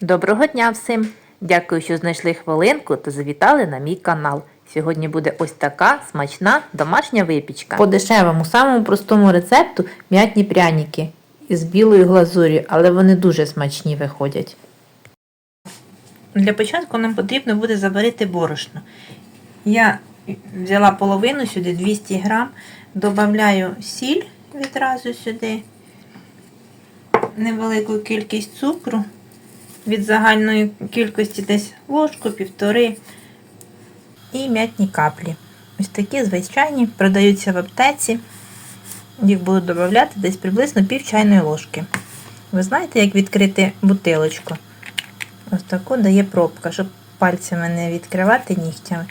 Доброго дня всім! Дякую, що знайшли хвилинку та завітали на мій канал. Сьогодні буде ось така смачна домашня випічка. По дешевому, самому простому рецепту м'ятні пряники із білою глазур'ю, але вони дуже смачні виходять. Для початку нам потрібно буде заварити борошно. Я взяла половину сюди 200 грам, додаю сіль відразу сюди, невелику кількість цукру від загальної кількості десь ложку, півтори і м'ятні каплі. Ось такі звичайні продаються в аптеці. Їх буду додавати десь приблизно пів чайної ложки. Ви знаєте, як відкрити бутилочку? Ось таку дає пробка, щоб пальцями не відкривати нігтями.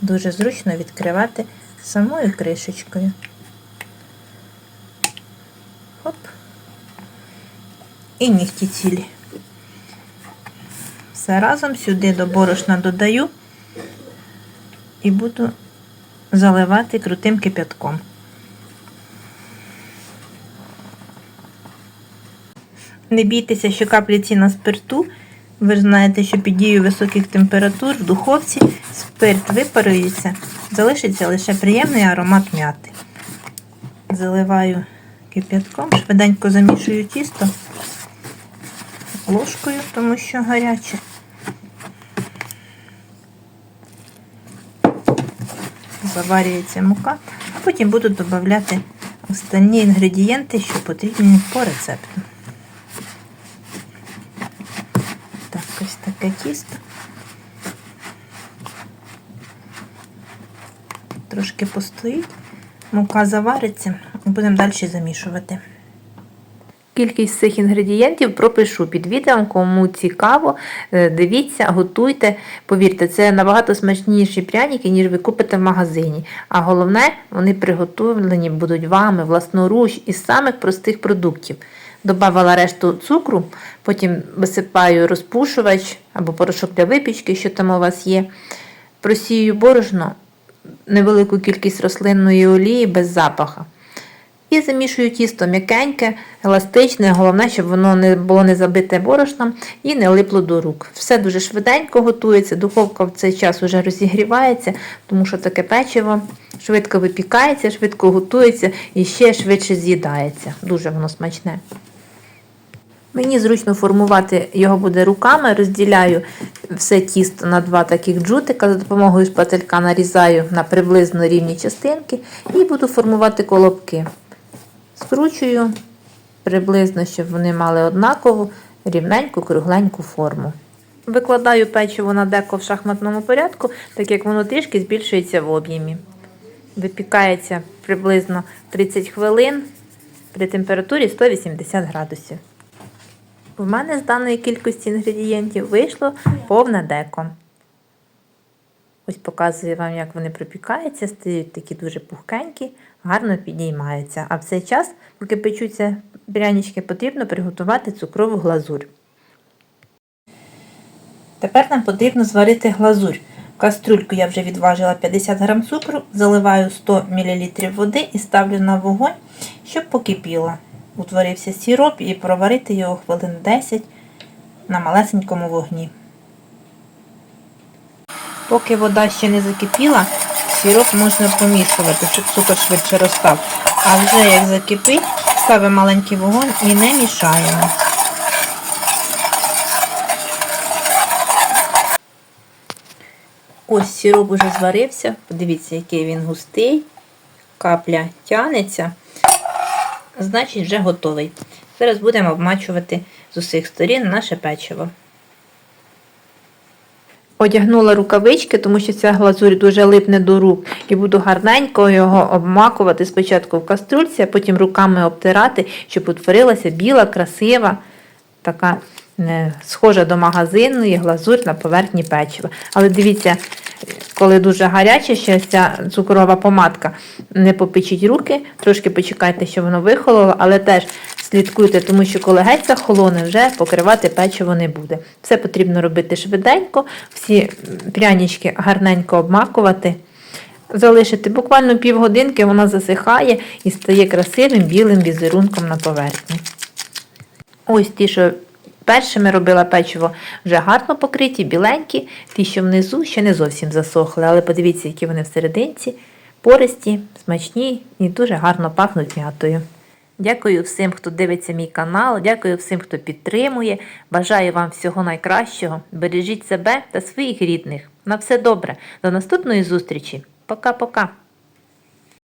Дуже зручно відкривати самою кришечкою. Хоп. І нігті цілі. Все разом сюди до борошна додаю і буду заливати крутим кип'ятком. Не бійтеся, що каплі на спирту. Ви ж знаєте, що під дією високих температур в духовці спирт випарується, залишиться лише приємний аромат м'яти. Заливаю кип'ятком, швиденько замішую тісто ложкою, тому що гаряче. Заварюється мука, а потім буду додавати останні інгредієнти, що потрібні по рецепту. Так, ось таке тісто. Трошки постоїть, мука завариться будемо далі замішувати. Кількість цих інгредієнтів пропишу під відео, кому цікаво, е, дивіться, готуйте. Повірте, це набагато смачніші пряники, ніж ви купите в магазині. А головне, вони приготовлені будуть вами власноруч із самих простих продуктів. Добавила решту цукру, потім висипаю розпушувач або порошок для випічки, що там у вас є. Просію борошно, невелику кількість рослинної олії без запаха. І замішую тісто м'якеньке, еластичне, головне, щоб воно не було не забите борошном і не липло до рук. Все дуже швиденько готується, духовка в цей час вже розігрівається, тому що таке печиво швидко випікається, швидко готується і ще швидше з'їдається. Дуже воно смачне. Мені зручно формувати його буде руками, розділяю все тісто на два таких джутика, за допомогою шпателька нарізаю на приблизно рівні частинки і буду формувати колобки. Скручую приблизно, щоб вони мали однакову рівненьку, кругленьку форму. Викладаю печиво на деко в шахматному порядку, так як воно трішки збільшується в об'ємі. Випікається приблизно 30 хвилин при температурі 180 градусів. В мене з даної кількості інгредієнтів вийшло повне деко. Ось показую вам, як вони пропікаються, стають такі дуже пухкенькі, гарно підіймаються. А в цей час, поки печуться прянички, потрібно приготувати цукрову глазурь. Тепер нам потрібно зварити глазурь. В каструльку я вже відважила 50 г цукру, заливаю 100 мл води і ставлю на вогонь, щоб покипіло. Утворився сироп і проварити його хвилин 10 на малесенькому вогні. Поки вода ще не закипіла, сироп можна помішувати, щоб цукор швидше розстав. А вже як закипить, ставимо маленький вогонь і не мішаємо. Ось сироп уже зварився. Подивіться, який він густий. Капля тянеться. Значить, вже готовий. Зараз будемо обмачувати з усіх сторін наше печиво. Одягнула рукавички, тому що ця глазурь дуже липне до рук. І буду гарненько його обмакувати спочатку в каструльці, а потім руками обтирати, щоб утворилася біла, красива, така схожа до магазинної глазурь на поверхні печива. Але дивіться, коли дуже гаряча ще ця цукрова помадка, не попечіть руки, трошки почекайте, щоб воно вихололо, але теж слідкуйте, тому що коли геть захолоне, вже покривати печиво не буде. Все потрібно робити швиденько, всі прянички гарненько обмакувати. Залишити буквально півгодинки, воно засихає і стає красивим білим візерунком на поверхні. Ось ті, що Першими робила печиво вже гарно покриті, біленькі, ті, що внизу ще не зовсім засохли, але подивіться, які вони всерединці, пористі, смачні і дуже гарно пахнуть м'ятою. Дякую всім, хто дивиться мій канал, дякую всім, хто підтримує. Бажаю вам всього найкращого. Бережіть себе та своїх рідних. На все добре. До наступної зустрічі. Пока-пока.